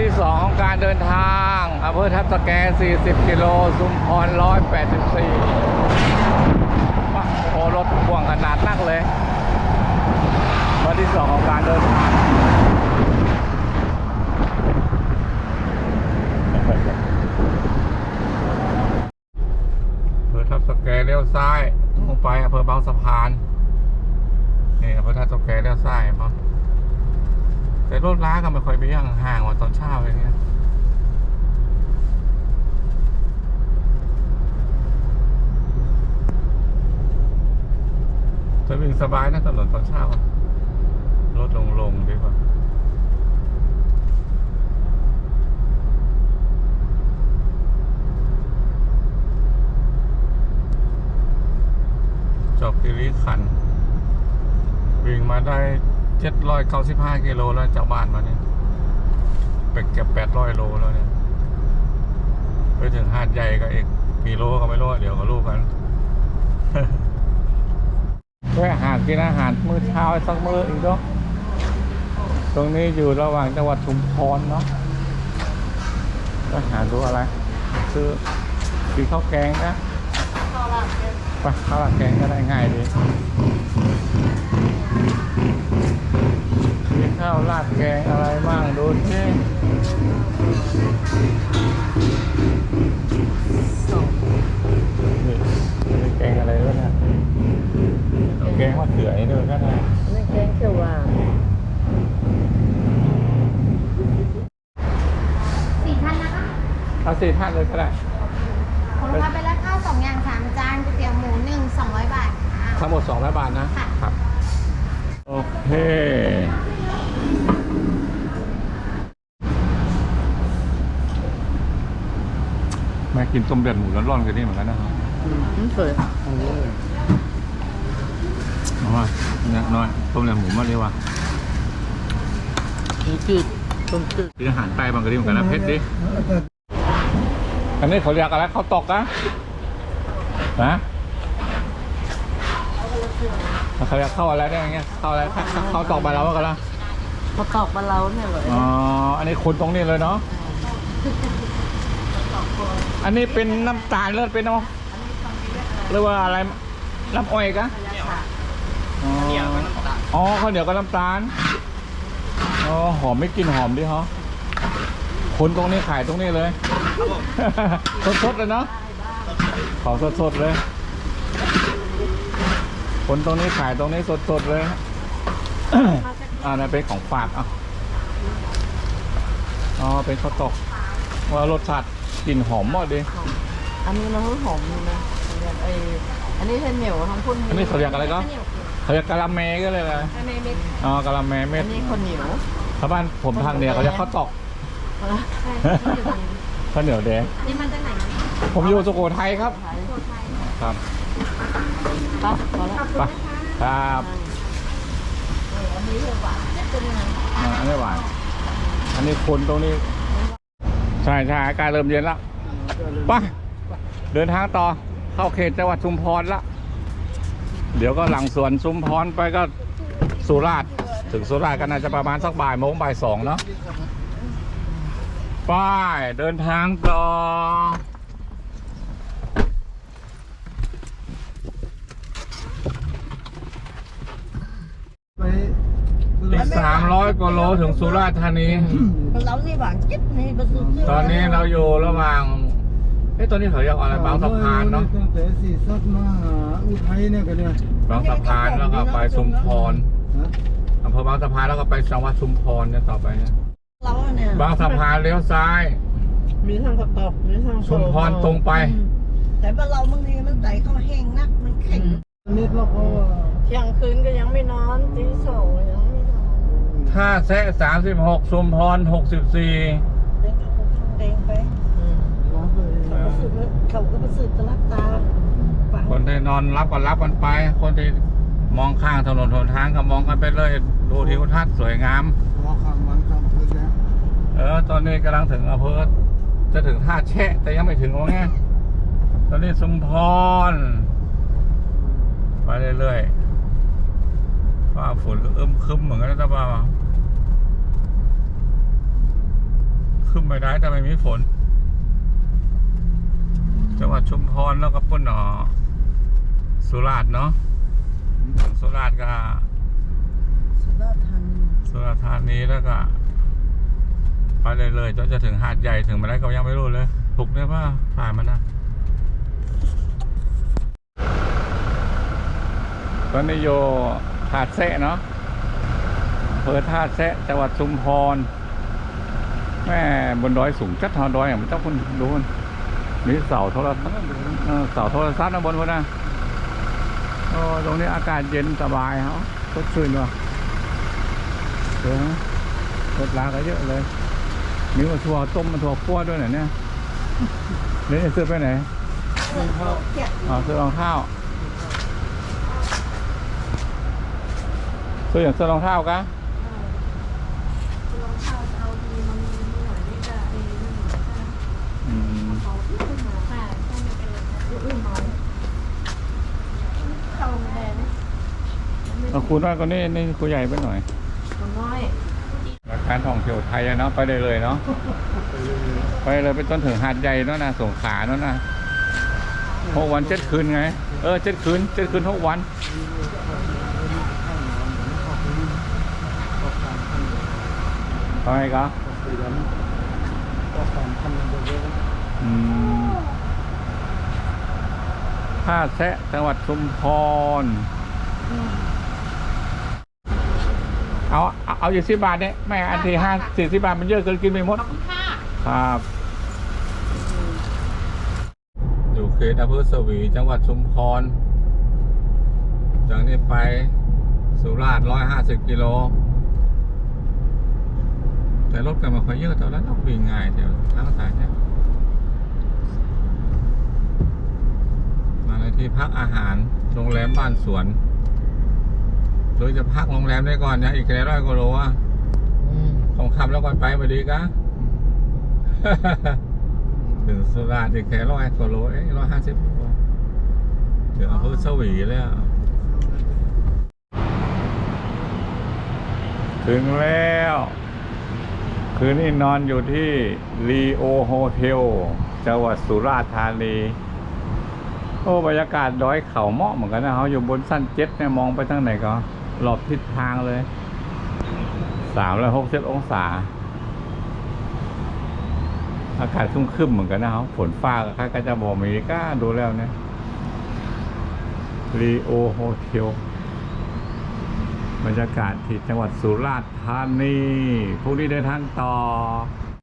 ที่สองของการเดินทางอำเภอทับสแก 40 กิโลสุมพร 184ว้าโอ้รถพ่วงขนาดนักเลยวันที่สองของการเดินทางอำเภอทับสแกเลี้ยวซ้ายลงไปอำเภอบางสะพาน นี่อำเภอทับสแกเลี้ยวซ้ายมั้ง แต่รถล้าก็ไม่ค่อยมีอย่างห่างว่าตอนเช้าอะไรเงี้ยจะวิ่งสบายนะถนนตอนเช้ารถลงลงๆดีกว่า จบกิริขันธ์วิ่งมาได้เจ็ดร้ อยเก้าสิบห้ากิโลแล้วจากบ้านมาเนี่ยเป็กเก็บแปดร้อยโลแล้วเนี่ยไปถึงหาดใหญ่ก็อีกกี่โลก็ไม่รู้เดี๋ยวก็รู้กันแวะหากินอาหารมื้อเช้าสักมื้ออีกเนาะตรงนี้อยู่ระหว่างจังหวัดชุมพรเนาะก็หาดูอะไร ซื้อกินข้าวแกงนะไปข้าวหลักแกงก็ได้ง่ายดีมี ข้าวราดแกงอะไรบ้างดูสินี่มีแกงอะไรด้วยนะเอาแกงมะเขือให้ด้วยก็ได้นี่แกงเขียวหวานสี่ท่านนะคะเอาสี่ท่านเลยก็ได้ของลูกค้าเป็นราคาสองอย่างสามจานก๋วยเตี๋ยวหมูหนึ่งสองร้อยบาทค่ะทั้งหมด200บาทนะค่ะครับโอเค แม่กินต้มเดือดหมูร้อนๆกันนี่เหมือนกันนะครับอืมสวยเอามาเนี่ยน้อยต้มเลือดหมูมาเลยว่ะจืดต้มจืดกินอาหารใต้บางกะดีเหมือนกันนะเพชรดิอันนี้เขาเรียกอะไรข้าวตอกนะนะเขาเรียกข้าวอะไรได้ไงข้าวอะไรข้าวข้าวตอกไปแล้วกันละพอตอกมาเราเนี่ยเลยอ๋อ อันนี้คุณตรงนี้เลยเนาะ อันนี้เป็นน้ำตาลเลือดเป็นเนาะหรือว่าอะไรน้ำอ้อยกะอ๋ออ๋อข้าวเหนียวกับน้ำตาล อ๋อ หอมไม่กลินหอมดิฮะคนตรงนี้ขายตรงนี้เลย สดๆเลยเนาะของสดๆเลย คนตรงนี้ขายตรงนี้สดๆเลย อ่านั่นเป็นของฝากอะอ๋อเป็นข้าวตอกว่ารสชาติกลิ่นหอมมากดิอันนี้มันหอมนะไออันนี้เป็นเหนียวทั้งพุ่นอันนี้เขาเรียกอะไรก็เขาเรียกกะละแมก็เลยนะอันนี้เม็ดอ๋อกะละแมเม็อัดนนี้คนเหนียวชาวบ้านผมทางเหนือเขาเรียกข้าวตอกใช่ที่อยู่ตรงนี้ข้าวเหนียวแดงนี่มันจะไหนนะผมอยู่สุโขทัยครับไทยโคไทยครับปั๊บพอแล้วไปครับ อันนี้เรียกว่าเป็นไงอ่าอันนี้หวาน อันนี้คนตรงนี้ ใช่ใช่อากาศเริ่มเย็นแล้วไปเดินทางต่อเข้าเขตจังหวัดชุมพรละ เดี๋ยวก็หลังสวนชุมพรไปก็สุราษฎร์ถึงสุราษฎร์ก็น่าจะประมาณสักบ่ายโมงบ่ายสองเนาะไปเดินทางต่อ อีก สามร้อยกว่าโลถึงสุราษฎร์ธานี เรานี่หวานจิ๊บนี่ประสุดตอนนี้เราอยู่ระหว่างเอ้ยตอนนี้เขาเรียกอะไรบางสะพานเนาะตั้งแต่สีสัตมาหาอุทัยเนี่ยกันเนี่ยบางสะพานแล้วก็ไปชุมพรฮะอำเภอบางสะพานแล้วก็ไปจังหวัดชุมพรเนี่ยต่อไปเนี่ยเราเนี่ยบางสะพานเลี้ยวซ้าย มีทางกระตอกมีทางชุมพรตรงไป แต่บ้านเราบางทีมันใจเขาแห้งนักมันแข็งนิดแล้วเพราะว่าเที่ยงคืนก็ยังไม่นอนตีสองยังไม่นอน ท่าแซะสามสิบหกชุมพรหกสิบสี่เดินกับทางแดงไปเราไปเขาก็สืบเขาก็มาสืบจะรักตาฝังคนที่นอนรับก็รับกันไป คนที่มองข้างถนนหนทางก็มองกันไปเลยดูทิวทัศน์สวยงาม รอข้ามวันข้ามคืนแล้วเออ ตอนนี้กำลังถึงอำเภอจะถึงท่าแชะ แต่ยังไม่ถึงว่าไงตอนนี้สมพร ไปเรื่อยๆ ฟ้าฝนก็อึมครึมเหมือนกันนะตาบ้าขึ้นไปได้แต่ไม่มีฝน จังหวัดชุมพรแล้วก็ปุ่นหนอสุราษฎร์เนาะสุราษฎร์ก็สุราษฎร์ธานีสุราษฎร์ธานีแล้วก็ไปเลยเลยๆจนจะถึงหาดใหญ่ถึงมาได้ก็ยังไม่รู้เลยถูกเนี่ยว่าผ่านมานะตอนนี้โย หาดแซะเนาะอำเภอท่าแซะจังหวัดชุมพร แม่บนดอยสูงจัดทอดอยอย่างมันเจ้าคุณดูมันมีเสาโทรศัพท์เออเสาโทรศัพท์นะบนบนนะโอ้ตรงนี้อากาศเย็นสบายเขาสดชื่นว่ะเออรถลาก็เยอะเลยมีมาทัวร์ต้มมาทัวร์คั่วด้วยเหรอเนี่ยเดี๋ยวจะซื้อไปไหนอ๋อซื้อรองเท้า ซื้ออย่างซื้อรองเท้ากะอืมเอาครูน้อยก็นี่นี่ครูใหญ่ไปหน่อยคนน้อยการท่องเที่ยวไทยอะเนาะไปได้เลยเนาะไปเลยไปจนถึงหาดใหญ่เนาะนะสงขลาเนาะนะหกวันเจ็ดคืนไง เออเจ็ดคืนเจ็ดคืนหกวัน ทำไมก็สี่วันก็สามพันเยอะอืมท่าแซะจังหวัดชุมพรเอาเอาเอาอยู่สิบบาทเนี่ยแม่อันที่ห้าสี่สิบบาทมันเยอะเกินกินไม่หมด ครับอยู่เขตอำเภอสวีจังหวัดชุมพร จากนี้ไปสุราษฎร์ร้อยห้าสิบกิโล แต่รถกันมาค่อยเยอะแต่แล้วต้องวิ่งง่ายเดี๋ยวทางสายเนี่ยมาในที่พักอาหารโรงแรมบ้านสวนโดยจะพักโรงแรมได้ก่อนนะอีกแค่ร้อยกว่าโลอะของคำแล้วก่อนไปพอดีกะถึงสุราษฎร์อีกแค่ร้อยกว่าโลเอ้ร้อยห้าสิบโลถึงอำเภอสวีแล้วถึงแล้ว คืนนี้นอนอยู่ที่รีโอโฮเทลจังหวัดสุราษฎร์ธานี โอ้บรรยากาศดอยเขาเหมาะเหมือนกันนะเขาอยู่บนสั้นเจ็ดเนี่ยมองไปทางไหนก็หลอบทิศทางเลยสามร้อยหกสิบองศา อากาศครึมๆเหมือนกันนะครับฝนฟ้าก็ค่ก็จะบอกมีก้าดูแล้วเนี่ยรีโอโฮเทล บรรยากาศที่จังหวัดสุราษฎร์ธานีพรุ่งนี้เดินทางต่อ